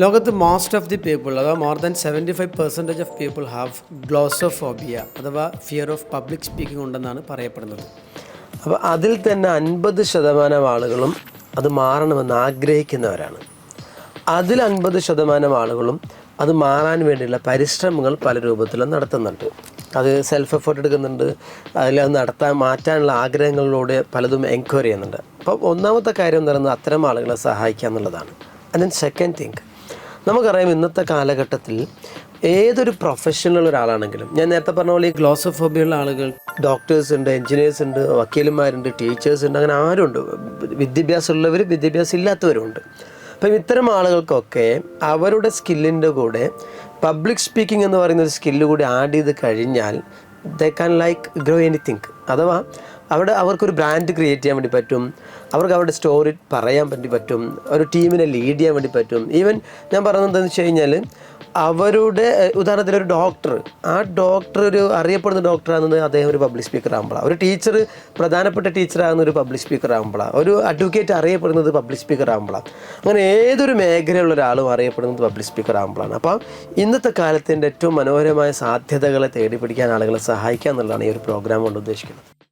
ലോകത്ത് most of the people അഥവാ more than seventy five percentage of people have glossophobia അഥവാ fear of public speaking ഉണ്ടെന്നാണ് പറയപ്പെടുന്നത്. അപ്പോൾ അതിൽ തന്നെ അൻപത് ശതമാനം ആളുകളും അത് മാറണമെന്ന് ആഗ്രഹിക്കുന്നവരാണ്. അതിൽ അൻപത് ശതമാനം ആളുകളും അത് മാറാൻ വേണ്ടിയുള്ള പരിശ്രമങ്ങൾ പല രൂപത്തിലും നടത്തുന്നുണ്ട്. അത് സെൽഫ് എഫേർട്ട് എടുക്കുന്നുണ്ട്. അതിൽ അത് നടത്താൻ മാറ്റാനുള്ള ആഗ്രഹങ്ങളിലൂടെ പലതും എൻക്വയറി ചെയ്യുന്നുണ്ട്. അപ്പോൾ ഒന്നാമത്തെ കാര്യം എന്ന് പറയുന്നത് അത്തരം ആളുകളെ സഹായിക്കുക എന്നുള്ളതാണ്. ആൻഡ് ദെൻ സെക്കൻഡ് തിങ്ക് നമുക്കറിയാം ഇന്നത്തെ കാലഘട്ടത്തിൽ ഏതൊരു പ്രൊഫഷണൽ ഒരാളാണെങ്കിലും ഞാൻ നേരത്തെ പറഞ്ഞ പോലെ ഈ ഗ്ലോസോഫോബിയുള്ള ആളുകൾ ഡോക്ടേഴ്സ് ഉണ്ട് എഞ്ചിനീയേഴ്സ് ഉണ്ട് വക്കീലന്മാരുണ്ട് ടീച്ചേഴ്സ് ഉണ്ട് അങ്ങനെ ആരുണ്ട്. വിദ്യാഭ്യാസമുള്ളവർ വിദ്യാഭ്യാസം ഇല്ലാത്തവരുണ്ട് അപ്പം ഇത്തരം ആളുകൾക്കൊക്കെ അവരുടെ സ്കില്ലിന്റെ കൂടെ പബ്ലിക് സ്പീക്കിംഗ് എന്ന് പറയുന്ന ഒരു സ്കില്ല് കൂടി ആഡ് ചെയ്ത് കഴിഞ്ഞാൽ they can like grow anything അഥവാ അവിടെ അവർക്കൊരു ബ്രാൻഡ് ക്രിയേറ്റ് ചെയ്യാൻ വേണ്ടി പറ്റും. അവർക്ക് അവരുടെ സ്റ്റോറി പറയാൻ വേണ്ടി പറ്റും. ഒരു ടീമിനെ ലീഡ് ചെയ്യാൻ വേണ്ടി പറ്റും. ഈവൻ ഞാൻ പറയുന്നത് എന്താണെന്ന് വെച്ച് കഴിഞ്ഞാൽ അവരുടെ ഉദാഹരണത്തിന് ഒരു ഡോക്ടർ ആ ഡോക്ടർ ഒരു അറിയപ്പെടുന്ന ഡോക്ടറാകുന്നത് അദ്ദേഹം ഒരു പബ്ലിക് സ്പീക്കർ ആകുമ്പോഴാണ് ഒരു ടീച്ചർ പ്രധാനപ്പെട്ട ടീച്ചറാകുന്ന ഒരു പബ്ലിക് സ്പീക്കർ ആകുമ്പോഴാണ് ഒരു അഡ്വക്കേറ്റ് അറിയപ്പെടുന്നത് പബ്ലിക് സ്പീക്കർ ആകുമ്പോഴാണ് അങ്ങനെ ഏതൊരു മേഖലയുള്ള ഒരാളും അറിയപ്പെടുന്നത് പബ്ലിക് സ്പീക്കർ ആകുമ്പോഴാണ് അപ്പോൾ ഇന്നത്തെ കാലത്തിന്റെ ഏറ്റവും മനോഹരമായ സാധ്യതകളെ തേടി പിടിക്കാൻ ആളുകളെ സഹായിക്കുക എന്നുള്ളതാണ് ഈ ഒരു പ്രോഗ്രാം കൊണ്ട് ഉദ്ദേശിക്കുന്നത്.